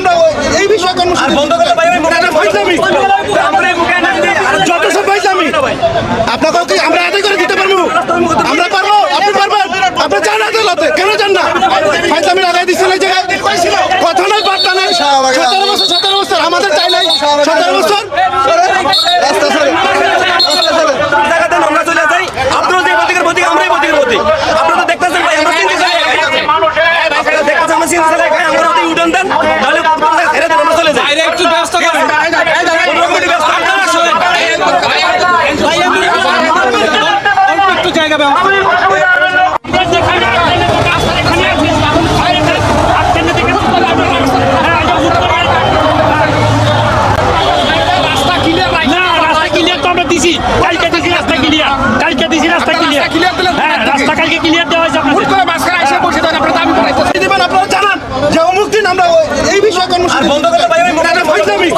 আমরা এই বিষয়ে না দিলে যত সব ফাইজলামি। আপনাকে কি আমরা আদায় করে দিতে পারব? আমরা পারব? আপনি পারবেন? আপনি যান আদালতে? কেন যান না? ফাইজলামি লাগাই দিচ্ছেন এই জায়গায়? কথা নাই বার্তা নাই সতেরো বছর সতেরো বছর। আমাদের চাই নাই। সতেরো বছর। দিছি কালকে দিছি রাস্তা ক্লিয়ার কালকে দিছি রাস্তা ক্লিয়ার হ্যাঁ রাস্তা কালকে ক্লিয়ার দেওয়া হয়েছে আপনাদের দিবেন আপনারা জানান যে অমুক দিন আমরা এই বিষয়ে আর কর্মসূচি বন্ধ করলে ভাই আমি এটা ফাইজলামি।